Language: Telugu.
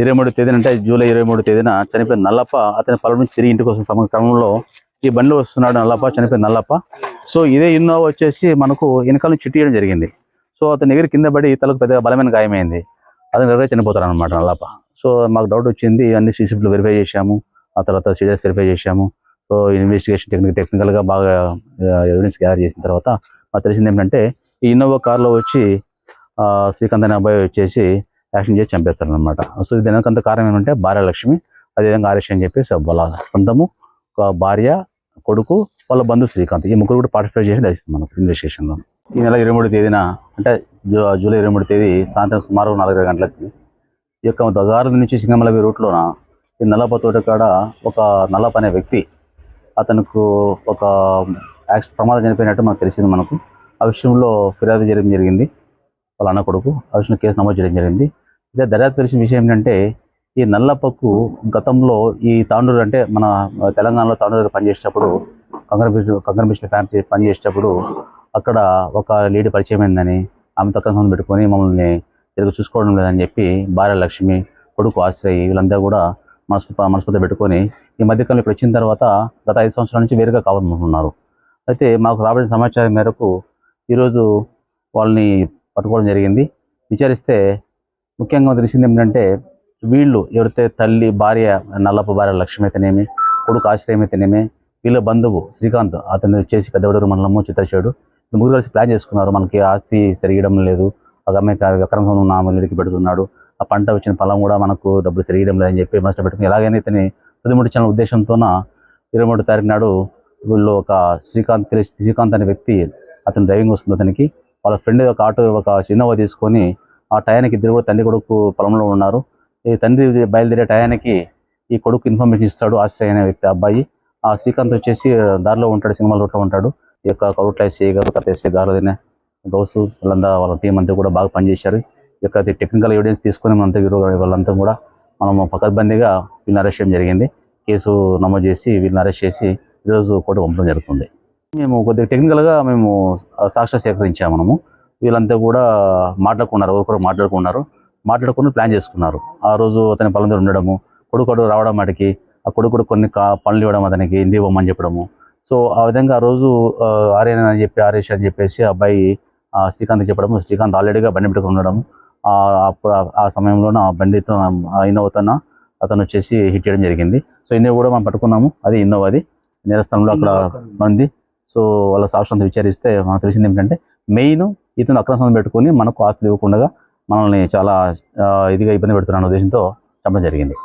ఇరవై మూడు తేదీన అంటే జూలై ఇరవై మూడు తేదీన చనిపోయిన నల్లప్ప అతని పొలం నుంచి తిరిగి ఇంటికి వస్తున్న సమ క్రమంలో ఈ బండిలో వస్తున్నాడు నల్లప్ప చనిపోయిన నల్లప్ప. సో ఇదే ఇన్నోవా వచ్చేసి మనకు వెనకాల నుంచి చుట్టేయడం జరిగింది. సో అతని ఎగిరి కింద పడి తలకు పెద్దగా బలమైన గాయమైంది. అతను ఎవరైతే చనిపోతారు అనమాట నల్లప్ప. సో మాకు డౌట్ వచ్చింది అన్ని సీసీపీలు వెరిఫై చేశాము. ఆ తర్వాత సీరియస్ వెరిఫై చేశాము. సో ఇన్వెస్టిగేషన్ టెక్నిక్ టెక్నికల్గా బాగా ఎవిడెన్స్ గ్యాదర్ చేసిన తర్వాత మాకు తెలిసింది ఏంటంటే ఈ ఇన్నోవా కార్లో వచ్చి శ్రీకాంత్ అనే అబ్బాయి వచ్చేసి యాక్షన్ చేసి చంపేస్తారు అనమాట సో ఇది వెనకంత కారణం ఏమంటే భార్య లక్ష్మి అదేవిధంగా ఆరేష్ అని చెప్పేసి వాళ్ళ సొంతము ఒక భార్య కొడుకు వాళ్ళ బంధువు శ్రీకాంత్. ఈ ముగ్గురు కూడా పార్టిసిపేట్ చేసి దర్శిస్తుంది మనకు ఇన్వెస్టిగేషన్లో ఈ నెల ఇరవై మూడు తేదీన అంటే జూ జూలై ఇరవై మూడు తేదీ సాయంత్రం సుమారు నాలుగు గంటలకి ఈ యొక్క దగారది నుంచి సింగమలవి రూట్లోన ఈ నల్లప తోట కాడ ఒక నల్లప అనే వ్యక్తి అతనికి ఒక యాక్సి ప్రమాదం చనిపోయినట్టు మనకు తెలిసింది మనకు. ఆ విషయంలో ఫిర్యాదు చేయడం జరిగింది. వాళ్ళ అన్న కొడుకు ఆ కేసు నమోదు చేయడం జరిగింది. ఇదే దర్యాప్తు తెలిసిన విషయం ఏంటంటే ఈ నల్లపక్కు గతంలో ఈ తాండూరు అంటే మన తెలంగాణలో తాండూరు పనిచేసేటప్పుడు కంగర్ బిజ్ కంగర్ మిషన్ పనిచేసేటప్పుడు అక్కడ ఒక లేడీ పరిచయం అయిందని ఆమె తక్కువ సంబంధం పెట్టుకొని మమ్మల్ని తిరిగి చూసుకోవడం లేదని చెప్పి భార్య లక్ష్మి కొడుకు ఆశ్రయి వీళ్ళందరూ కూడా మనసు మనస్పతి పెట్టుకొని ఈ మధ్యకాలంలో ఇప్పుడు వచ్చిన తర్వాత గత ఐదు సంవత్సరాల నుంచి వేరుగా కావాలనుకుంటున్నారు. అయితే మాకు రాబడిన సమాచారం మేరకు ఈరోజు వాళ్ళని పట్టుకోవడం జరిగింది. విచారిస్తే ముఖ్యంగా తెలిసింది ఏంటంటే వీళ్ళు ఎవరైతే తల్లి భార్య నల్లప్ప భార్య లక్ష్మి అయితేనేమి కొడుకు ఆశ్రయం అయితేనేమి వీళ్ళ బంధువు శ్రీకాంత్ అతను వచ్చేసి పెద్దవడూరు మండలము చిత్రచేడు ముగ్గురు కలిసి ప్లాన్ చేసుకున్నారు. మనకి ఆస్తి సరిగడం లేదు. ఒక అక్రమ సంబంధం నామలికి పెడుతున్నాడు. ఆ పంట వచ్చిన పొలం కూడా మనకు డబ్బులు సరిగడం లేదని చెప్పి మనసు పెట్టుకుని ఎలాగైనా ఇతని తుదిముట్టించిన ఉద్దేశంతోన ఇరవై మూడు తారీఖు నాడు వీళ్ళు ఒక శ్రీకాంత్ తెలిసి శ్రీకాంత్ అనే వ్యక్తి అతను డ్రైవింగ్ వస్తుంది అతనికి. వాళ్ళ ఫ్రెండ్ ఒక ఆటో ఒక ఇన్నోవా తీసుకొని ఆ టయానికి ఇద్దరు కూడా తండ్రి కొడుకు పొలంలో ఉన్నారు. ఈ తండ్రి బయలుదేరే టయానికి ఈ కొడుకు ఇన్ఫర్మేషన్ ఇస్తాడు ఆశ్రయ అనే వ్యక్తి అబ్బాయి. ఆ శ్రీకాంత్ వచ్చేసి దారిలో ఉంటాడు సినిమా రూట్లో ఉంటాడు. ఈ యొక్క కౌట్ల ఎస్ఏ గారు తర్వాత ఎస్ఏ గారు గౌసు వాళ్ళంతా వాళ్ళ టీం అంతా కూడా బాగా పనిచేశారు. ఈ యొక్క టెక్నికల్ ఎవిడెన్స్ తీసుకొని మనంతా వీరు వాళ్ళంతా కూడా మనం పకడ్బందీగా వీళ్ళని అరెస్ట్ చేయడం జరిగింది. కేసు నమోదు చేసి వీళ్ళని అరెస్ట్ చేసి ఈరోజు కోర్టు పంపడం జరుగుతుంది. మేము కొద్దిగా టెక్నికల్గా మేము సాక్ష్యం సేకరించాము మనము. వీళ్ళంతా కూడా మాట్లాడుకున్నారు ఒకరు మాట్లాడుకున్నారు. మాట్లాడుకుని ప్లాన్ చేసుకున్నారు. ఆ రోజు అతని దగ్గర ఉండడము కొడుకు రావడం వాటికి ఆ కొడుకు కొన్ని కా- పనులు ఇవ్వడం అతనికి ఇంటి ఇవ్వమని చెప్పడము. సో ఆ విధంగా ఆ రోజు ఆర్యన్ అని చెప్పి ఆర్యష్ అని చెప్పేసి ఆ అబ్బాయి ఆ, శ్రీకాంత్ చెప్పడము. శ్రీకాంత్ ఆల్రెడీగా బండి పెట్టుకుని ఉండడం. ఆ అప్పుడు ఆ- ఆ సమయంలోన ఆ బండితో ఆ ఇన్నోవాతోన అతను వచ్చేసి హిట్ చేయడం జరిగింది. సో ఇన్నోవా కూడా మనం పట్టుకున్నాము. అది ఇన్నోవా అది. నేరస్థలంలో అక్కడ మంది సో వాళ్ళ సాక్షులంతా విచారిస్తే మనకు తెలిసింది ఏంటంటే మెయిన్ ఇతను అక్రమ సంబంధం పెట్టుకొని మనకు ఆస్తులు ఇవ్వకుండా మనల్ని చాలా ఇదిగా ఇబ్బంది పెడుతున్న ఉద్దేశంతో చెప్పడం జరిగింది.